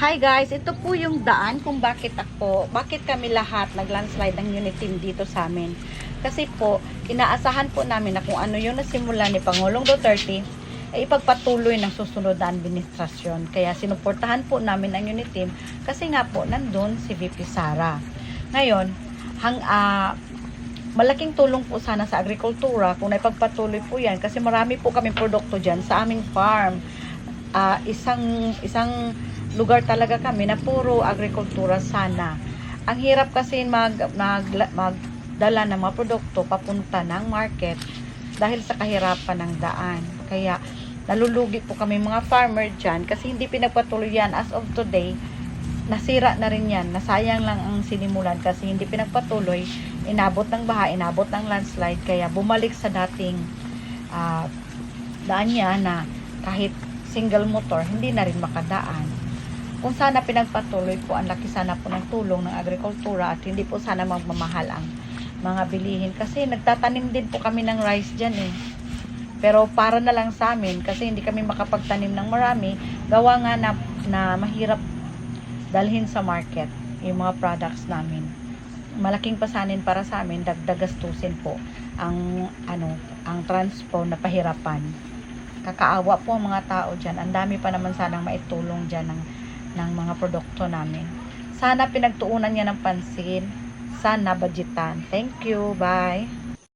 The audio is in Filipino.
Hi guys, ito po yung daan kung bakit ako, bakit kami lahat nag-landslide ng unit team dito sa amin. Kasi po, inaasahan po namin na kung ano yung nasimula ni Pangulong Duterte, ay ipagpatuloy ng susunod na administrasyon. Kaya sinuportahan po namin ang unit team kasi nga po nandun si VP Sara. Ngayon, hang, ah, malaking tulong po sana sa agrikultura kung naipagpatuloy po yan kasi marami po kami produkto dyan sa aming farm. Ah, isang isang lugar talaga kami na puro agrikultura sana. Ang hirap kasi mag, mag, magdala ng mga produkto papunta ng market dahil sa kahirapan ng daan. Kaya nalulugi po kami mga farmer dyan kasi hindi pinagpatuloy yan as of today nasira na rin yan. Nasayang lang ang sinimulan kasi hindi pinagpatuloy. Inabot ng baha, inabot ng landslide. Kaya bumalik sa dating ah, daan niya na kahit single motor, hindi na rin makadaan. Kung sana pinagpatuloy po, ang laki sana po ng tulong ng agrikultura at hindi po sana magmamahal ang mga bilihin. Kasi nagtatanim din po kami ng rice dyan eh. Pero para na lang sa amin kasi hindi kami makapagtanim ng marami, gawa nga na, na mahirap dalhin sa market yung mga products namin. Malaking pasanin para sa amin, dagdagastusin po ang ano, ang transpo na pahirapan. Kakaawa po ang mga tao diyan. Ang dami pa naman sanang maitulong diyan ng ng mga produkto namin. Sana pinagtuunan niya ng pansin. Sana budgetan. Thank you. Bye.